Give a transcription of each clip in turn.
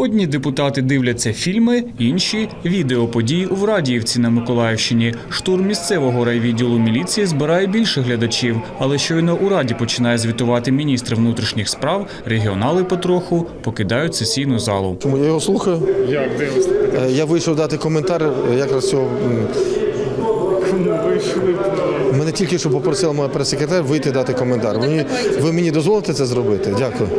Одні депутати дивляться фільми, інші відео подій у Врадіївці на Миколаївщині. Штурм місцевого райвідділу міліції збирає більше глядачів, але щойно у раді починає звітувати міністр внутрішніх справ. Регіонали потроху покидають сесійну залу. Чому я його слухаю? Як? Е, Я вийшов дати коментар е, якраз цього. Мене тільки що попросила моя прес-секретар вийти дати коментар. Мені, ви мені дозволите це зробити? Дякую.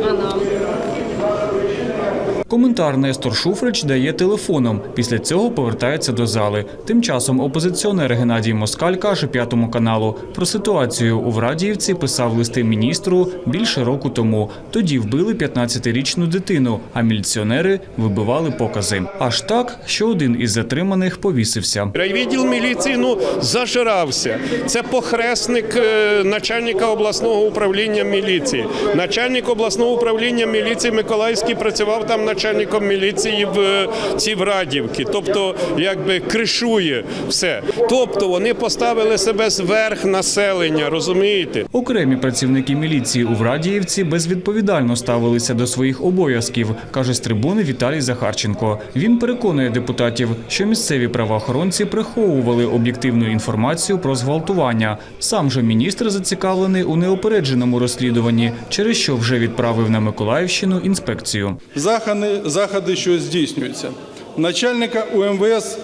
Коментар Нестор Шуфрич дає телефоном. Після цього повертається до зали. Тим часом опозиціонер Геннадій Москаль каже п'ятому каналу про ситуацію у Врадіївці писав листи міністру більше року тому. Тоді вбили 15-річну дитину, а міліціонери вибивали покази. Аж так, що один із затриманих повісився. Райвідділ міліції ну зажирався. Це похресник е, начальника обласного управління міліції. Начальник обласного управління міліції Миколаївський працював там начальником міліції в цій Врадівці. Тобто, якби кришує все. Тобто вони поставили себе зверх населення, розумієте? Окремі працівники міліції у Врадіївці безвідповідально ставилися до своїх обов'язків, каже з трибуни Віталій Захарченко. Він переконує депутатів, що місцеві правоохоронці приховували об'єктивну інформацію про зґвалтування. Сам же міністр зацікавлений у неопередженому розслідуванні, через що вже відправив на Миколаївщину інспекцію. заходи, заходи, що здійснюються. Начальника УМВС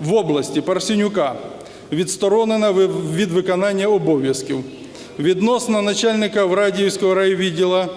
в області Парсенюка відсторонено від виконання обов'язків. Відносно начальника Врадіївського райвідділа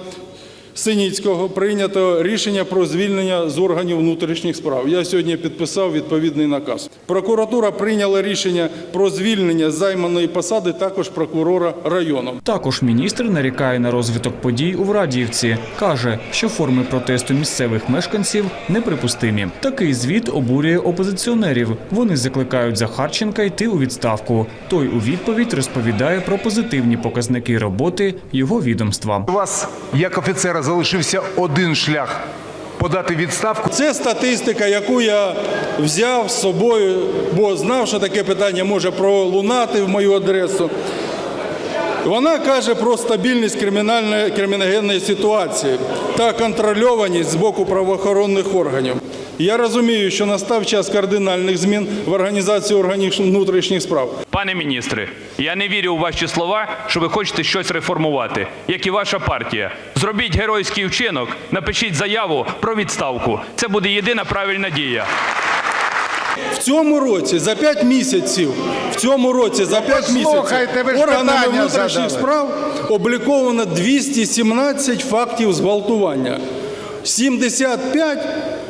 Синіцького прийнято рішення про звільнення з органів внутрішніх справ. Я сьогодні підписав відповідний наказ. Прокуратура прийняла рішення про звільнення з займаної посади також прокурора району. Також міністр нарікає на розвиток подій у Врадіївці. Каже, що форми протесту місцевих мешканців неприпустимі. Такий звіт обурює опозиціонерів. Вони закликають Захарченка йти у відставку. Той у відповідь розповідає про позитивні показники роботи його відомства. У вас, як офіцера, залишився один шлях подати відставку. Це статистика, яку я взяв з собою, бо знав, що таке питання може пролунати в мою адресу. Вона каже про стабільність кримінальної криміногенної ситуації та контрольованість з боку правоохоронних органів. Я розумію, що настав час кардинальних змін в організації органів внутрішніх справ. Пане міністре, я не вірю у ваші слова, що ви хочете щось реформувати, як і ваша партія. Зробіть геройський вчинок, напишіть заяву про відставку. Це буде єдина правильна дія. В цьому році за 5 місяців, в цьому році за 5 місяців Послухайте, ви ж органами питання внутрішніх задали. справ обліковано 217 фактів зґвалтування. 75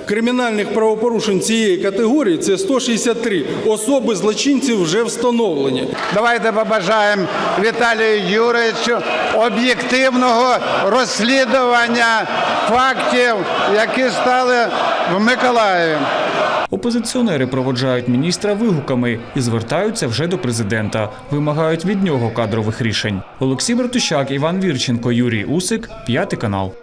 кримінальних правопорушень цієї категорії це 163 особи злочинців вже встановлені. Давайте побажаємо Віталію Юрійовичу об'єктивного розслідування фактів, які стали в Миколаєві. Опозиціонери проводжають міністра вигуками і звертаються вже до президента. Вимагають від нього кадрових рішень. Олексій Братущак, Іван Вірченко, Юрій Усик, п'ятий канал.